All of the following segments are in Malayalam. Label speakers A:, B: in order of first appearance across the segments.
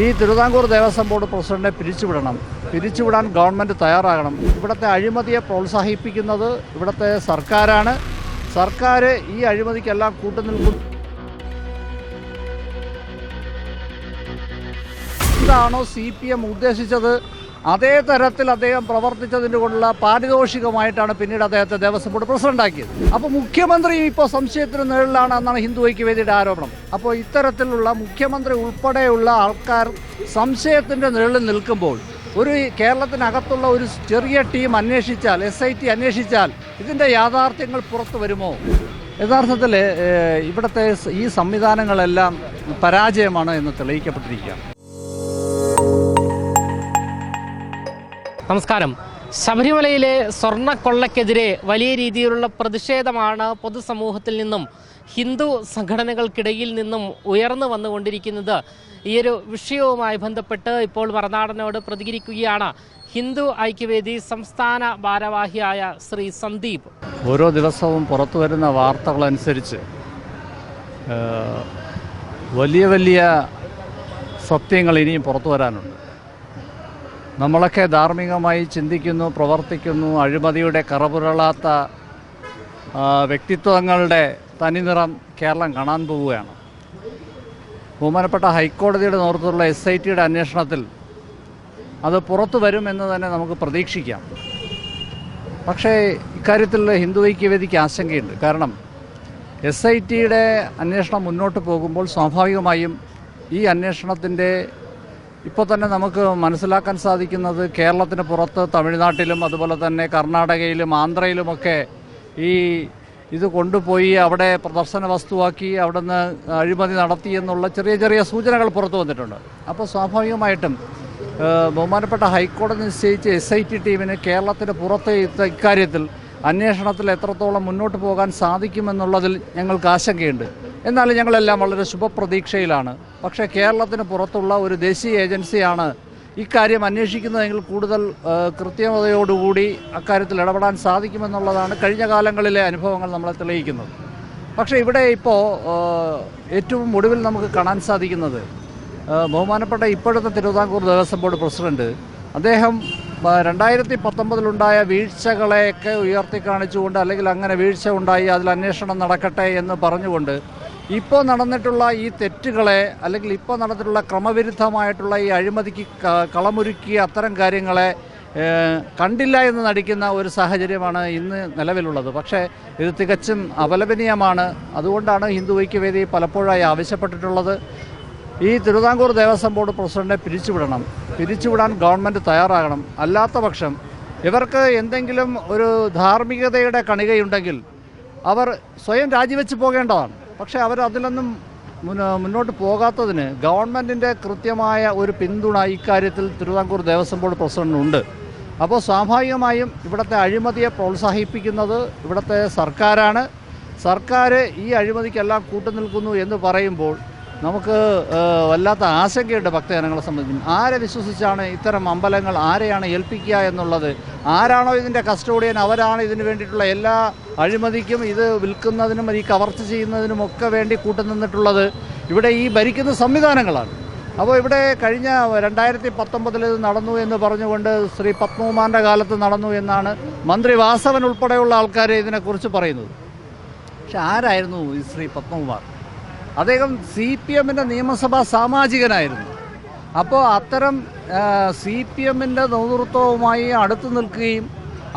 A: ഈ തിരുവിതാംകൂർ ദേവസ്വം ബോർഡ് പ്രസിഡന്റിനെ പിരിച്ചുവിടണം. പിരിച്ചുവിടാൻ ഗവൺമെന്റ് തയ്യാറാകണം. ഇവിടുത്തെ അഴിമതിയെ പ്രോത്സാഹിപ്പിക്കുന്നത് ഇവിടുത്തെ സർക്കാരാണ്. സർക്കാർ ഈ അഴിമതിക്കെല്ലാം കൂട്ടുനിൽക്കും. എന്താണോ സി പി എം ഉദ്ദേശിച്ചത്? അതേ തരത്തിൽ അദ്ദേഹം പ്രവർത്തിച്ചതിന്റെ കൊണ്ടുള്ള പാരിതോഷികമായിട്ടാണ് പിന്നീട് അദ്ദേഹത്തെ ദേവസ്വം ബോർഡ് പ്രസിഡന്റാക്കിയത്. അപ്പോൾ മുഖ്യമന്ത്രി ഇപ്പോൾ സംശയത്തിന് നിഴലിലാണ് എന്നാണ് ഹിന്ദു ഐക്യവേദിയുടെ ആരോപണം. അപ്പോൾ ഇത്തരത്തിലുള്ള മുഖ്യമന്ത്രി ഉൾപ്പെടെയുള്ള ആൾക്കാർ സംശയത്തിന്റെ നിഴലിൽ നിൽക്കുമ്പോൾ ഒരു കേരളത്തിനകത്തുള്ള ഒരു ചെറിയ ടീം അന്വേഷിച്ചാൽ എസ് ഐ ടി അന്വേഷിച്ചാൽ ഇതിന്റെ യാഥാർത്ഥ്യങ്ങൾ പുറത്തു വരുമോ? യഥാർത്ഥത്തിൽ ഇവിടുത്തെ ഈ സംവിധാനങ്ങളെല്ലാം പരാജയമാണ് എന്ന് തെളിയിക്കപ്പെട്ടിരിക്കുകയാണ്.
B: നമസ്കാരം. ശബരിമലയിലെ സ്വർണക്കൊള്ളക്കെതിരെ വലിയ രീതിയിലുള്ള പ്രതിഷേധമാണ് പൊതുസമൂഹത്തിൽ നിന്നും ഹിന്ദു സംഘടനകൾക്കിടയിൽ നിന്നും ഉയർന്നു വന്നുകൊണ്ടിരിക്കുന്നത്. ഈ ഒരു വിഷയവുമായി ബന്ധപ്പെട്ട് ഇപ്പോൾ മറനാടനോട് പ്രതികരിക്കുകയാണ് ഹിന്ദു ഐക്യവേദി സംസ്ഥാന ഭാരവാഹിയായ ശ്രീ സന്ദീപ്.
A: ഓരോ ദിവസവും പുറത്തു വരുന്ന വാർത്തകളനുസരിച്ച് വലിയ വലിയ സത്യങ്ങൾ ഇനിയും പുറത്തു വരാനുണ്ട്. നമ്മളൊക്കെ ധാർമ്മികമായി ചിന്തിക്കുന്നു പ്രവർത്തിക്കുന്നു അഴിമതിയുടെ കറപുരളാത്ത വ്യക്തിത്വങ്ങളുടെ തനിനിറം കേരളം കാണാൻ പോവുകയാണ്. ബഹുമാനപ്പെട്ട ഹൈക്കോടതിയുടെ നേതൃത്വത്തിലുള്ള എസ് ഐ ടിയുടെ അന്വേഷണത്തിൽ അത് പുറത്തു വരുമെന്ന് തന്നെ നമുക്ക് പ്രതീക്ഷിക്കാം. പക്ഷേ ഇക്കാര്യത്തിൽ ഹിന്ദു ഐക്യവേദിക്ക് ആശങ്കയുണ്ട്. കാരണം എസ് ഐ ടിയുടെ അന്വേഷണം മുന്നോട്ട് പോകുമ്പോൾ സ്വാഭാവികമായും ഈ അന്വേഷണത്തിന്റെ ഇപ്പോൾ തന്നെ നമുക്ക് മനസ്സിലാക്കാൻ സാധിക്കുന്നത് കേരളത്തിന് പുറത്ത് തമിഴ്നാട്ടിലും അതുപോലെ തന്നെ കർണാടകയിലും ആന്ധ്രയിലുമൊക്കെ ഈ ഇത് കൊണ്ടുപോയി അവിടെ പ്രദർശന വസ്തുവാക്കി അവിടുന്ന് അഴിമതി നടത്തി എന്നുള്ള ചെറിയ ചെറിയ സൂചനകൾ പുറത്തു വന്നിട്ടുണ്ട്. അപ്പോൾ സ്വാഭാവികമായിട്ടും ബഹുമാനപ്പെട്ട ഹൈക്കോടതി നിശ്ചയിച്ച എസ് ഐ ടി ടീമിന് കേരളത്തിന് പുറത്ത് ഇക്കാര്യത്തിൽ അന്വേഷണത്തിൽ എത്രത്തോളം മുന്നോട്ട് പോകാൻ സാധിക്കുമെന്നുള്ളതിൽ ഞങ്ങൾക്ക് ആശങ്കയുണ്ട്. എന്നാലും ഞങ്ങളെല്ലാം വളരെ ശുഭപ്രതീക്ഷയിലാണ്. പക്ഷേ കേരളത്തിന് പുറത്തുള്ള ഒരു ദേശീയ ഏജൻസിയാണ് ഇക്കാര്യം അന്വേഷിക്കുന്നതെങ്കിൽ കൂടുതൽ കൃത്യതയോടുകൂടി അക്കാര്യത്തിൽ ഇടപെടാൻ സാധിക്കുമെന്നുള്ളതാണ് കഴിഞ്ഞ കാലങ്ങളിലെ അനുഭവങ്ങൾ നമ്മളെ തെളിയിക്കുന്നത്. പക്ഷേ ഇവിടെ ഇപ്പോൾ ഏറ്റവും ഒടുവിൽ നമുക്ക് കാണാൻ സാധിക്കുന്നത് ബഹുമാനപ്പെട്ട ഇപ്പോഴത്തെ തിരുവിതാംകൂർ ദേവസ്വം ബോർഡ് പ്രസിഡന്റ് അദ്ദേഹം രണ്ടായിരത്തി പത്തൊമ്പതിലുണ്ടായ വീഴ്ചകളെയൊക്കെ ഉയർത്തി കാണിച്ചുകൊണ്ട് അല്ലെങ്കിൽ അങ്ങനെ വീഴ്ച ഉണ്ടായി അതിൽ അന്വേഷണം നടക്കട്ടെ എന്ന് പറഞ്ഞുകൊണ്ട് ഇപ്പോൾ നടന്നിട്ടുള്ള ഈ തെറ്റുകളെ അല്ലെങ്കിൽ ഇപ്പോൾ നടന്നിട്ടുള്ള ക്രമവിരുദ്ധമായിട്ടുള്ള ഈ അഴിമതിക്ക് കളമൊരുക്കിയ അത്തരം കാര്യങ്ങളെ കണ്ടില്ല എന്ന് നടിക്കുന്ന ഒരു സാഹചര്യമാണ് ഇന്ന് നിലവിലുള്ളത്. പക്ഷേ ഇത് തികച്ചും അപലപനീയമാണ്. അതുകൊണ്ടാണ് ഹിന്ദു ഐക്യവേദി പലപ്പോഴായി ആവശ്യപ്പെട്ടിട്ടുള്ളത്. ഈ തിരുവിതാംകൂർ ദേവസ്വം ബോർഡ് പ്രസിഡന്റിനെ പിരിച്ചുവിടണം. പിരിച്ചുവിടാൻ ഗവൺമെന്റ് തയ്യാറാകണം. അല്ലാത്ത പക്ഷം ഇവർക്ക് എന്തെങ്കിലും ഒരു ധാർമ്മികതയുടെ കണികയുണ്ടെങ്കിൽ അവർ സ്വയം രാജിവെച്ച് പോകേണ്ടതാണ്. പക്ഷേ അവർ അതിലൊന്നും മുന്നോട്ട് പോകാത്തതിന് ഗവൺമെന്റിന്റെ കൃത്യമായ ഒരു പിന്തുണ ഇക്കാര്യത്തിൽ തിരുവിതാംകൂർ ദേവസ്വം ബോർഡ് പ്രസിഡന്റിനുണ്ട്. അപ്പോൾ സ്വാഭാവികമായും ഇവിടുത്തെ അഴിമതിയെ പ്രോത്സാഹിപ്പിക്കുന്നത് ഇവിടുത്തെ സർക്കാരാണ്. സർക്കാർ ഈ അഴിമതിക്കെല്ലാം കൂട്ടുനിൽക്കുന്നു എന്ന് പറയുമ്പോൾ നമുക്ക് വല്ലാത്ത ആശങ്കയുണ്ട് ഭക്തജനങ്ങളെ സംബന്ധിച്ചും. ആരെ വിശ്വസിച്ചാണ് ഇത്തരം അമ്പലങ്ങൾ ആരെയാണ് ഏൽപ്പിക്കുക എന്നുള്ളത്? ആരാണോ ഇതിന്റെ കസ്റ്റോഡിയൻ? അവരാണ് ഇതിന് വേണ്ടിയിട്ടുള്ള എല്ലാ അഴിമതിക്കും ഇത് വിൽക്കുന്നതിനും ഈ കവർച്ച ചെയ്യുന്നതിനും ഒക്കെ വേണ്ടി കൂട്ടുനിന്നിട്ടുള്ളത് ഇവിടെ ഈ ഭരിക്കുന്ന സംവിധാനങ്ങളാണ്. അപ്പോൾ ഇവിടെ കഴിഞ്ഞ രണ്ടായിരത്തി പത്തൊമ്പതിൽ നടന്നു എന്ന് പറഞ്ഞുകൊണ്ട് ശ്രീ പത്മകുമാറിന്റെ കാലത്ത് നടന്നു എന്നാണ് മന്ത്രി വാസവൻ ഉൾപ്പെടെയുള്ള ആൾക്കാരെ ഇതിനെക്കുറിച്ച് പറയുന്നത്. പക്ഷെ ആരായിരുന്നു ഈ ശ്രീ പത്മകുമാർ? അദ്ദേഹം സി പി എമ്മിന്റെ നിയമസഭാ സാമാജികനായിരുന്നു. അപ്പോൾ അത്തരം സി പി എമ്മിന്റെ നേതൃത്വവുമായി അടുത്തു നിൽക്കുകയും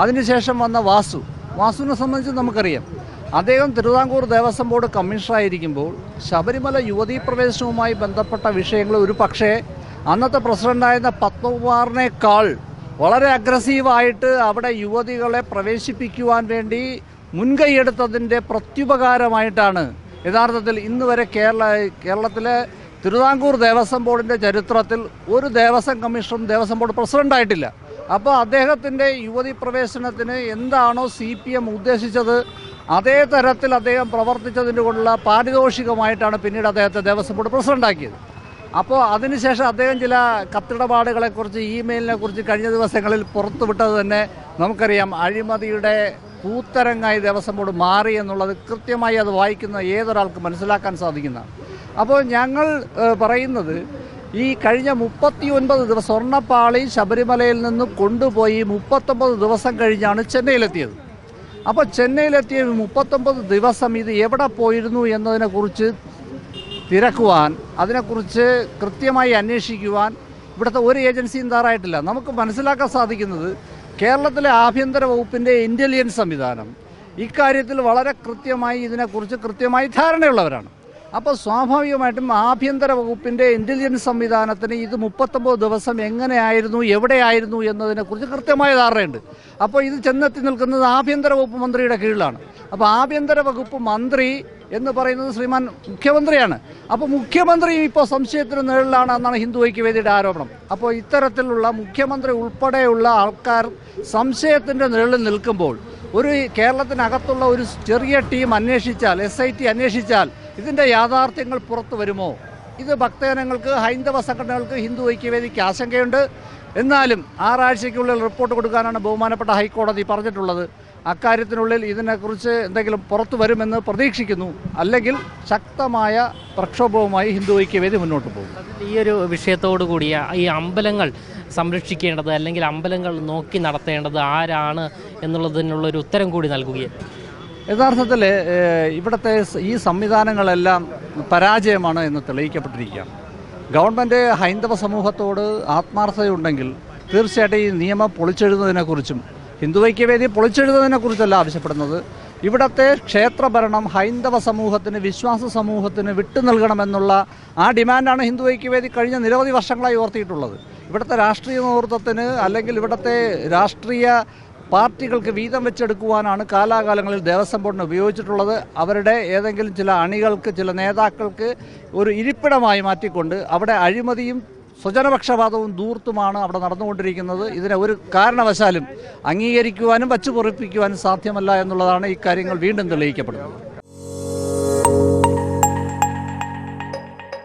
A: അതിനുശേഷം വന്ന വാസു. വാസുവിനെ സംബന്ധിച്ച് നമുക്കറിയാം. അദ്ദേഹം തിരുവിതാംകൂർ ദേവസ്വം ബോർഡ് കമ്മീഷണറായിരിക്കുമ്പോൾ ശബരിമല യുവതീ പ്രവേശനവുമായി ബന്ധപ്പെട്ട വിഷയങ്ങൾ ഒരു പക്ഷേ അന്നത്തെ പ്രസിഡന്റായിരുന്ന പത്മകുമാറിനേക്കാൾ വളരെ അഗ്രസീവായിട്ട് അവിടെ യുവതികളെ പ്രവേശിപ്പിക്കുവാൻ വേണ്ടി മുൻകൈയെടുത്തതിന്റെ പ്രത്യുപകാരമായിട്ടാണ് യഥാർത്ഥത്തിൽ ഇന്ന് വരെ കേരള കേരളത്തിലെ തിരുവിതാംകൂർ ദേവസ്വം ബോർഡിന്റെ ചരിത്രത്തിൽ ഒരു ദേവസ്വം കമ്മീഷണറും ദേവസ്വം ബോർഡ് പ്രസിഡന്റായിട്ടില്ല അപ്പോൾ അദ്ദേഹത്തിന്റെ യുവതി പ്രവേശനത്തിന് എന്താണോ സി പി എം ഉദ്ദേശിച്ചത് അതേ തരത്തിൽ അദ്ദേഹം പ്രവർത്തിച്ചതിന്റെ കൊണ്ടുള്ള പാരിതോഷികമായിട്ടാണ് പിന്നീട് അദ്ദേഹത്തെ ദേവസ്വം ബോർഡ് പ്രസിഡന്റാക്കിയത് അപ്പോൾ അതിനുശേഷം അദ്ദേഹം ചില കത്തിടപാടുകളെക്കുറിച്ച് ഇമെയിലിനെക്കുറിച്ച് കഴിഞ്ഞ ദിവസങ്ങളിൽ പുറത്തുവിട്ടത് തന്നെ നമുക്കറിയാം. അഴിമതിയുടെ കൂത്തരങ്ങായി ദേവസ്വം ബോർഡ് മാറി എന്നുള്ളത് കൃത്യമായി അത് വായിക്കുന്ന ഏതൊരാൾക്കും മനസ്സിലാക്കാൻ സാധിക്കുന്നതാണ് അപ്പോൾ ഞങ്ങൾ പറയുന്നത് ഈ കഴിഞ്ഞ മുപ്പത്തി ഒൻപത് ദിവസം സ്വർണപ്പാളി ശബരിമലയിൽ നിന്ന് കൊണ്ടുപോയി മുപ്പത്തൊമ്പത് ദിവസം കഴിഞ്ഞാണ് ചെന്നൈയിലെത്തിയത്. അപ്പോൾ ചെന്നൈയിലെത്തിയ മുപ്പത്തൊമ്പത് ദിവസം ഇത് എവിടെ പോയിരുന്നു എന്നതിനെക്കുറിച്ച് തിരക്കുവാൻ അതിനെക്കുറിച്ച് കൃത്യമായി അന്വേഷിക്കുവാൻ ഇവിടുത്തെ ഒരു ഏജൻസിയും തയ്യാറായിട്ടില്ല. നമുക്ക് മനസ്സിലാക്കാൻ സാധിക്കുന്നത് കേരളത്തിലെ ആഭ്യന്തര വകുപ്പിന്റെ ഇന്റലിജൻസ് സംവിധാനം ഇക്കാര്യത്തിൽ വളരെ കൃത്യമായി ഇതിനെക്കുറിച്ച് കൃത്യമായി ധാരണയുള്ളവരാണ്. അപ്പോൾ സ്വാഭാവികമായിട്ടും ആഭ്യന്തര വകുപ്പിന്റെ ഇന്റലിജൻസ് സംവിധാനത്തിന് ഇത് മുപ്പത്തൊമ്പത് ദിവസം എങ്ങനെയായിരുന്നു എവിടെയായിരുന്നു എന്നതിനെക്കുറിച്ച് കൃത്യമായ ധാരണയുണ്ട്. അപ്പോൾ ഇത് ചെന്നെത്തി നിൽക്കുന്നത് ആഭ്യന്തര വകുപ്പ് മന്ത്രിയുടെ കീഴിലാണ്. അപ്പോൾ ആഭ്യന്തര വകുപ്പ് മന്ത്രി എന്ന് പറയുന്നത് ശ്രീമാൻ മുഖ്യമന്ത്രിയാണ്. അപ്പോൾ മുഖ്യമന്ത്രി ഇപ്പോൾ സംശയത്തിന് നിഴലിലാണ് എന്നാണ് ഹിന്ദു ഐക്യവേദിയുടെ ആരോപണം. അപ്പോൾ ഇത്തരത്തിലുള്ള മുഖ്യമന്ത്രി ഉൾപ്പെടെയുള്ള ആൾക്കാർ സംശയത്തിന്റെ നിഴലിൽ നിൽക്കുമ്പോൾ ഒരു കേരളത്തിനകത്തുള്ള ഒരു ചെറിയ ടീം അന്വേഷിച്ചാൽ എസ് ഐ ടി അന്വേഷിച്ചാൽ ഇതിന്റെ യാഥാർത്ഥ്യങ്ങൾ പുറത്തു വരുമോ? ഇത് ഭക്തജനങ്ങൾക്ക് ഹൈന്ദവ സംഘടനകൾക്ക് ഹിന്ദു ഐക്യവേദിക്ക് ആശങ്കയുണ്ട്. എന്നാലും ആറാഴ്ചയ്ക്കുള്ളിൽ റിപ്പോർട്ട് കൊടുക്കാനാണ് ബഹുമാനപ്പെട്ട ഹൈക്കോടതി പറഞ്ഞിട്ടുള്ളത്. അക്കാര്യത്തിനുള്ളിൽ ഇതിനെക്കുറിച്ച് എന്തെങ്കിലും പുറത്തു വരുമെന്ന് പ്രതീക്ഷിക്കുന്നു. അല്ലെങ്കിൽ ശക്തമായ പ്രക്ഷോഭവുമായി ഹിന്ദു ഐക്യവേദി മുന്നോട്ട് പോകും.
B: ഈ ഒരു വിഷയത്തോടു കൂടിയ ഈ അമ്പലങ്ങൾ സംരക്ഷിക്കേണ്ടത് അല്ലെങ്കിൽ അമ്പലങ്ങൾ നോക്കി നടത്തേണ്ടത് ആരാണ് എന്നുള്ളതിനുള്ള ഒരു ഉത്തരം കൂടി നൽകുകയാണ്.
A: യഥാർത്ഥത്തിൽ ഇവിടുത്തെ ഈ സംവിധാനങ്ങളെല്ലാം പരാജയമാണ് എന്ന് തെളിയിക്കപ്പെട്ടിരിക്കുകയാണ്. ഗവൺമെന്റ് ഹൈന്ദവ സമൂഹത്തോട് ആത്മാർത്ഥതയുണ്ടെങ്കിൽ തീർച്ചയായിട്ടും ഈ നിയമം പൊളിച്ചെഴുതുന്നതിനെക്കുറിച്ചും ഹിന്ദു പൊളിച്ചെഴുതതിനെ പൊളിച്ചെഴുതുന്നതിനെക്കുറിച്ചല്ല ആവശ്യപ്പെടുന്നത്. ഇവിടത്തെ ക്ഷേത്രഭരണം ഹൈന്ദവ സമൂഹത്തിന് വിശ്വാസ സമൂഹത്തിന് വിട്ടു നൽകണമെന്നുള്ള ആ ഡിമാൻഡാണ് ഹിന്ദു ഐക്യവേദി കഴിഞ്ഞ നിരവധി വർഷങ്ങളായി ഉയർത്തിയിട്ടുള്ളത് ഇവിടുത്തെ രാഷ്ട്രീയ നേതൃത്വത്തിന് അല്ലെങ്കിൽ ഇവിടുത്തെ രാഷ്ട്രീയ പാർട്ടികൾക്ക് വീതം വെച്ചെടുക്കുവാനാണ് കാലാകാലങ്ങളിൽ ദേവസ്വം ബോർഡിന് ഉപയോഗിച്ചിട്ടുള്ളത്. അവരുടെ ഏതെങ്കിലും ചില അണികൾക്ക് ചില നേതാക്കൾക്ക് ഒരു ഇരിപ്പിടമായി മാറ്റിക്കൊണ്ട് അവിടെ അഴിമതിയും സ്വജനപക്ഷപാതവും ദൂർത്തുമാണ് അവിടെ നടന്നുകൊണ്ടിരിക്കുന്നത്. ഇതിനെ ഒരു കാരണവശാലും അംഗീകരിക്കുവാനും വച്ചു പൊറിപ്പിക്കുവാനും സാധ്യമല്ല എന്നുള്ളതാണ് ഇക്കാര്യങ്ങൾ വീണ്ടും തെളിയിക്കപ്പെടുന്നത്.